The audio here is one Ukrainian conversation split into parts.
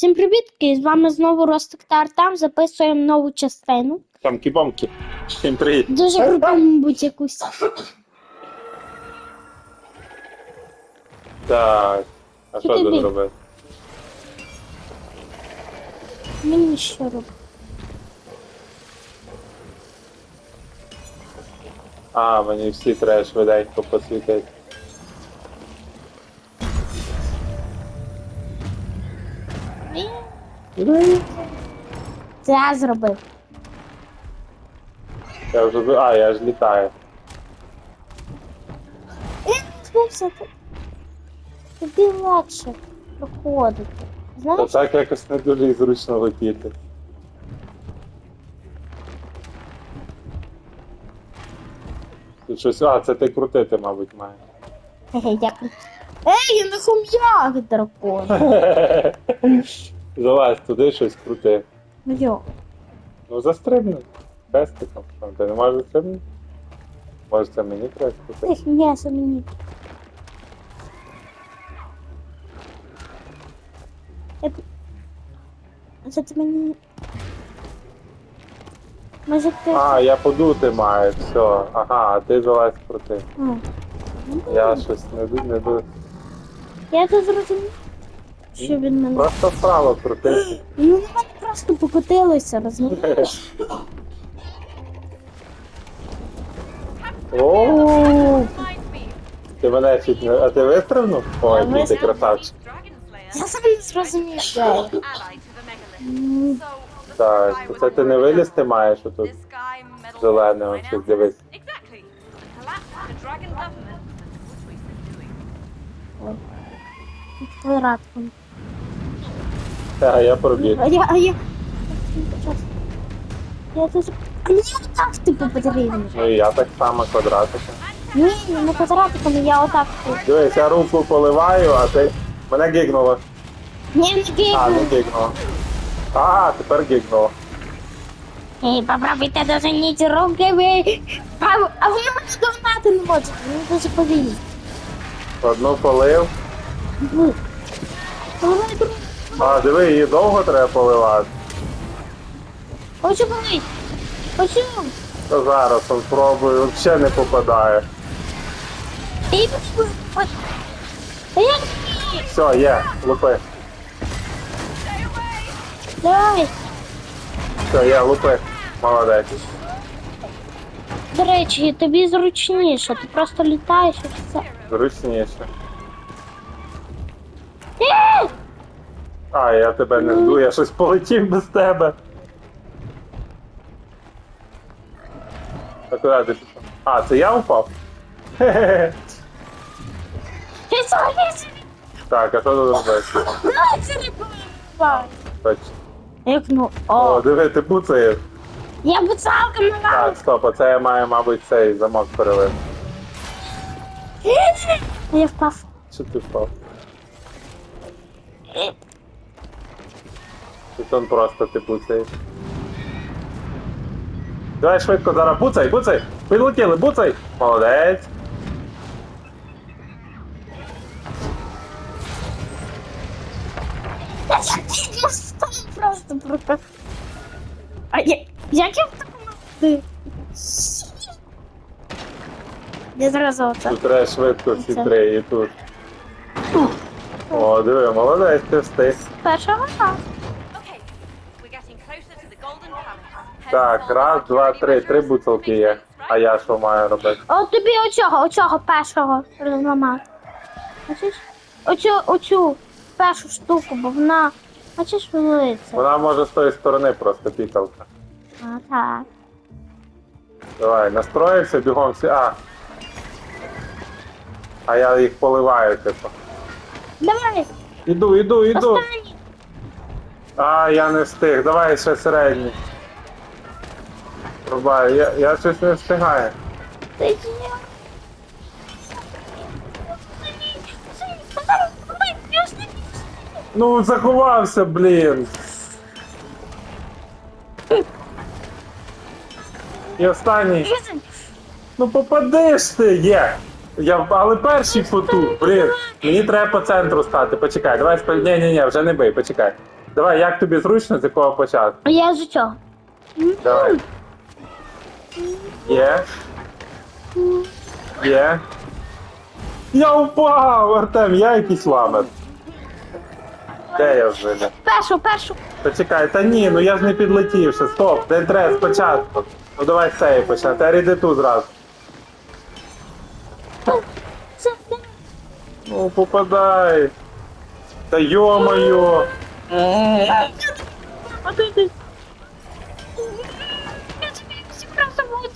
Всім привіт! З вами знову Ростик та Артем. Записуємо нову частину. Там кібомки. Всім привіт. Дуже круто, мабуть, якусь. Так. А Що тут робити? Мені що робити? А, мені всі треба швиденько посвітити. Це я зробив. Я вже А, я ж літаю. Е, ти. Тобі легше проходити. Та Знаєш? так якось не дуже і зручно летіти. Тут щось. А, це ти крутити, мабуть, маєш. Хе-хе, дякую. Ей, я на хом'ях дракон. Залазь туди щось крути. Ну йо. Ну застрибни. Пестиком. Ти не можеш застрибнути? Може це мені треба крутити? Ех, м'ясо мені. Це ти мені. Може ти. А, я подути маю, все. Ага, а ти залазь крути. А. Я щось не ду- не ду. Я це зрозумів. Що він мене. Просто вправо крутити. Ну, на мене просто покотилося, розумієш? О, ти мене чуть не. А ти вистрибнув? Ой, який ти красавчик. Я сам не зрозумів. М, Так, це ти не вилізти маєш отут. Зелене, ось тут дивись. Exactly. Collapse А я пробіг. А я, а я... Я тут... А мені отак типу потрібно. Ну і я так само квадратиком. Ні, не квадратиком, я отак. Дивись, я руку поливаю, а ти. Мене гігнуло. Ні, не А, не гейку. гігнуло. А, тепер гігнуло. Ей, попробуйте доженіть руки ви. А, а ви мене догнати не можете, вони дуже повільні. Одну полив. Ну. А, диви, її довго треба поливати. Хочу полить. Хочу. То зараз он пробую, взагалі не попадає. Ей. Ой. Та як ні? Все, є, лупи. Давай. Все, є, лупи. Молодець. До речі, тобі зручніше, ти просто літаєш і все. Зручніше. Е! А, я тебе не жду, я щось полетів без тебе. А куди ти пішов? А, це я впав? Хе-хе-хе. Так, а що тут робити? Ну, це не повинно. Точно. Як ну, О, о, диви, ти буцаєш. я буцалка на Так, стоп, а це я маю, мабуть, цей замок перелив. Я впав. Що ти впав? Тут он просто ти буцаєш. Давай швидко зараз буцай, буцай! Підлетіли, буцай! Молодець! Мостом просто. А я, як я в такому... Я зразу оце. Тут треба швидко всі три і тут. О, диви, молодець, ти встиг. Першого разу. Так, раз, два, три, три буцалки є. А я що маю робити? От тобі оцього, оцього першого розламати. Бачиш? Оцю, оцю першу штуку, бо вона. Бачиш, вилиться. Вона може з тої сторони просто пікалка. А, так. Давай, настроївся, бігом всі. А. А я їх поливаю, типу. Давай, Іду, іду, іду. останній. А, я не встиг. Давай ще середній. Рубай, я, я щось не встигаю. Ти є. Ну, заховався, блін. І останній. Ну попадеш ти, є. Я, але перший потух, блін. Мені треба по центру стати. Почекай, давай спа- Ні, ні, ні, вже не бий, почекай. Давай, як тобі зручно, з якого початку? Я з цього. Давай. Є. Є. Я упав, Артем, я якийсь ламер. Де я вже? не? Першу, першу. Почекай, та ні, ну я ж не підлетів ще. Стоп, де треба спочатку. Ну давай з цієї почнемо. Та ріди ту зразу. Це Ну, попадай. Та йо-моє.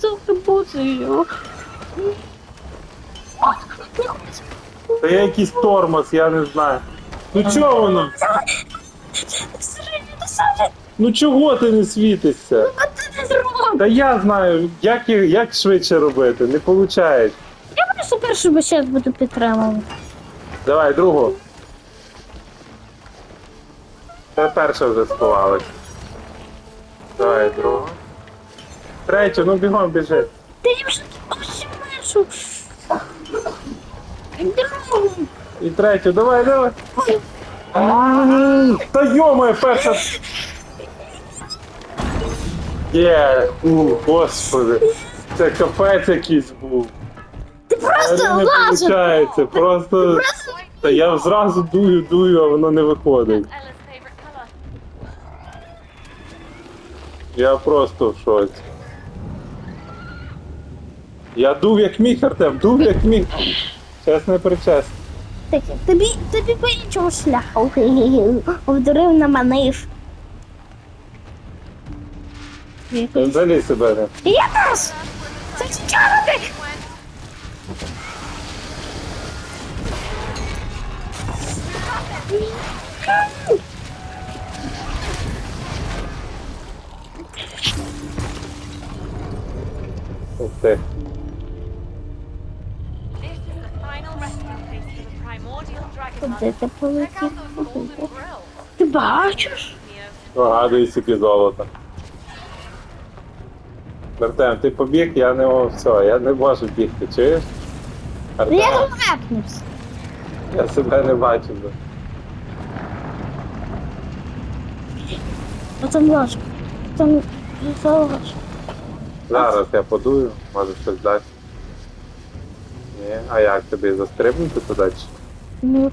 Буду прибуцею. Та я якийсь тормоз, я не знаю. Ну чого воно? Ну чого ти не світишся? а ти не зробив. Та я знаю, як, їх- як швидше робити, не виходить. Я просто першу зараз буду підтримувати. Давай, другу. Це перша вже сховалась. Давай, другу. Третю, ну бігом біжи. Ти їм вже ось першу. Другу. І третю, давай, давай. Та йома, перша. Є, у, господи. Це капець якийсь був. Ти просто не лазер. виходить, просто. Та я зразу дую, дую, а воно не виходить. Ella's favourite colour. Я просто в шоці. Я дув як міг, Артем, дув як міг. Чесне причесне. Тобі, тобі по іншому шляху. Вдурив на маниш. Взагалі себе. Я теж! Це чого Ух dragon Куди ти бачиш? Вгадуй собі золото. Артем, ти побіг, я не о, все, я не можу бігти, чуєш? Ну я Артем, там вепнувся. я себе не бачу. вже. А там ложка. Там ложка. Зараз я подую, може щось дасть. Ні, а як тобі застрибнути туди? чи? Розумію.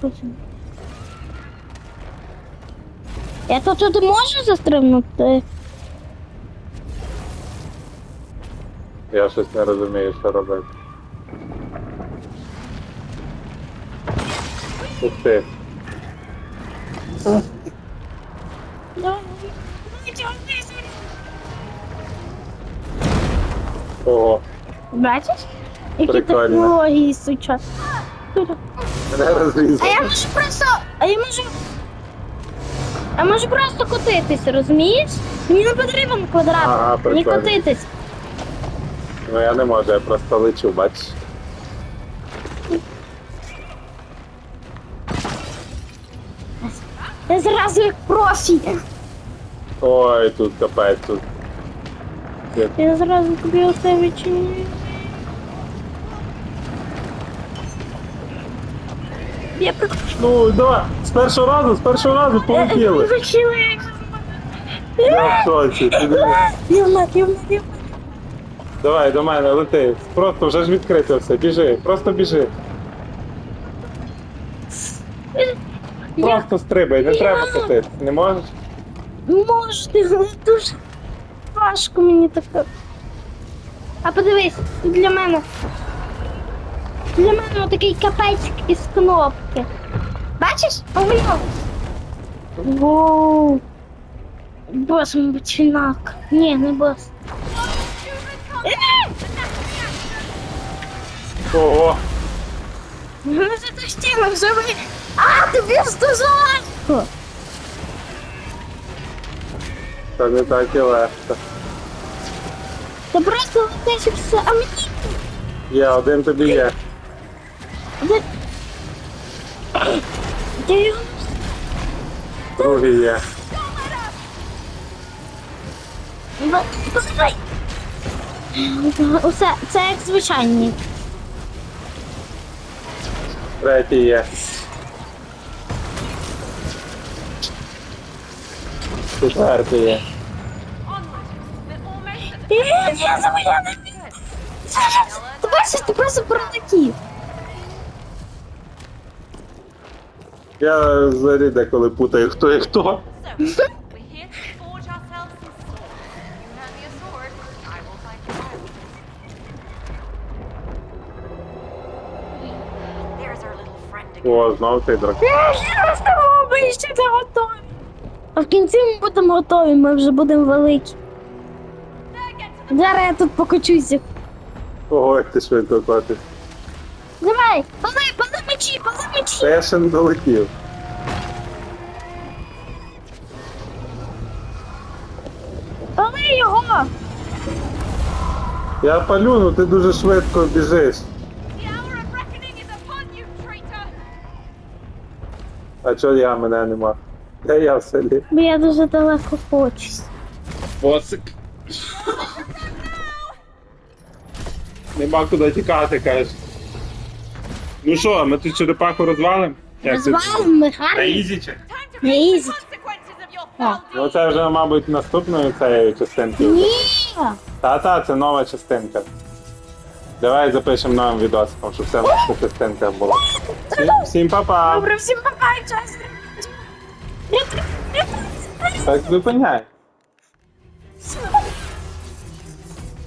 Я то туди можу застрибнути? Я щось не розумію, що робити. Ух ти. Ого, Бачиш? Які Прикольно. технології сучасні. Мене А я можу просто. А я можу. Я можу просто котитись, розумієш? Мені не потрібен квадрат. Ага, Мені прикольно. котитись. Ну я не можу, я просто лечу, бачиш. Я зразу як профі. Ой, тут капець, тут. Я- зразу тобі оце відчиню. Я прикручу. Ну, давай, з першого разу, з першого разу полетіли. Зачили. Ти диви. Юна, юна, юна. Давай до мене лети. Просто вже ж відкрито все. Біжи, просто біжи. Просто стрибай, не треба катити. Не можеш? можете, але дуже важко мені таке. А подивись, для мене. Для мене отакий капець із кнопки. Бачиш? Оглянув. Воу. Бос, мабуть, фінак. Ні, не бос. Е! Ого. Ну це ти стіна живи. А, тобі стужало. Це не так і легко. Ти просто летиш і все, а мені Є, один тобі є. Де... Його? Другий є. Б- Послухай. Усе, це як звичайні. Третій є. Четвертий є. Onward. We're almost at the Е, Я не Ти бачиш, ти просто пролетів. You out. There's our little friend again. О, знову цей дракон. Я ми ще не готові. А в кінці ми будемо готові, ми вже будемо великі. Зараз я тут покочуся. Ого, як ти швидко котиш. Давай, пали я ще не долетів. Пали його. Я палю, ну ти дуже швидко біжиш. The hour of reckoning is upon you, traitor! А чого я мене нема? Де я в селі? Бо я дуже далеко хочусь. Боцик. Нема куди тікати, кажеш. Ну що, ми тут черепаху розвалимо? Вами ми На гарні. ізі чи? Не Ну це вже, мабуть, наступною цією частинкою. Ні. Та-та, це нова частинка. Давай запишемо новим відосиком, щоб це в наших частинках було. Всім, всім па-па! Добре, всім бувай, час. Так зупиняй.